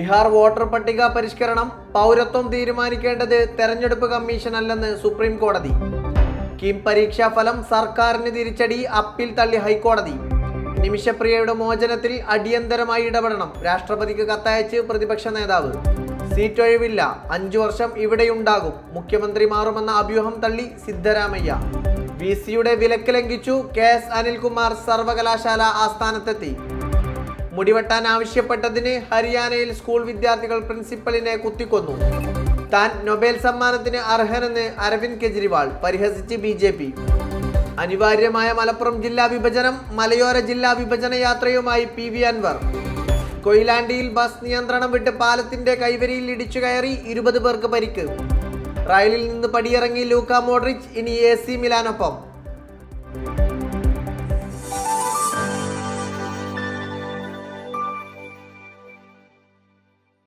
Bihar voter പട്ടിക പരിഷ്കരണം പൗരത്വം തീരുമാനിക്കേണ്ടത് തെരഞ്ഞെടുപ്പ് കമ്മീഷൻ അല്ലെന്ന് സുപ്രീം കോടതി. കിം പരീക്ഷാ ഫലം സർക്കാരിന് തിരിച്ചടി അപ്പീൽ തള്ളി ഹൈക്കോടതി. നിമിഷപ്രിയയുടെ മോചനത്തിൽ അടിയന്തരമായി ഇടപെടണം. രാഷ്ട്രപതിക്ക് കത്തയച്ച് പ്രതിപക്ഷ നേതാവ്. സീറ്റ് ഒഴിവില്ല. അഞ്ചു വർഷം ഇവിടെയുണ്ടാകും. മുഖ്യമന്ത്രി മാറുമെന്ന അഭ്യൂഹം തള്ളി സിദ്ധരാമയ്യ. വി സിയുടെ വിലക്ക് ലംഘിച്ചു കെ എസ് അനിൽകുമാർ സർവകലാശാല ആസ്ഥാനത്തെത്തി. മുടിവെട്ടാൻ ആവശ്യപ്പെട്ടതിന് ഹരിയാനയിൽ സ്കൂൾ വിദ്യാർത്ഥികൾ പ്രിൻസിപ്പലിനെ കുത്തിക്കൊന്നു. താൻ നൊബേൽ സമ്മാനത്തിന് അർഹനെന്ന് അരവിന്ദ് കെജ്രിവാൾ പരിഹസിച്ച് ബി ജെ പി. അനിവാര്യമായ മലപ്പുറം ജില്ലാ വിഭജനം മലയോര ജില്ലാ വിഭജന യാത്രയുമായി പി വി അൻവർ. കൊയിലാണ്ടിയിൽ ബസ് നിയന്ത്രണം വിട്ട് പാലത്തിന്റെ കൈവരിയിൽ ഇടിച്ചു കയറി ഇരുപത് പേർക്ക് പരിക്ക്. റയലിൽ നിന്ന് പടിയിറങ്ങി ലൂക്ക മോഡ്രിച്ച് ഇനി എ സി മിലാനൊപ്പം.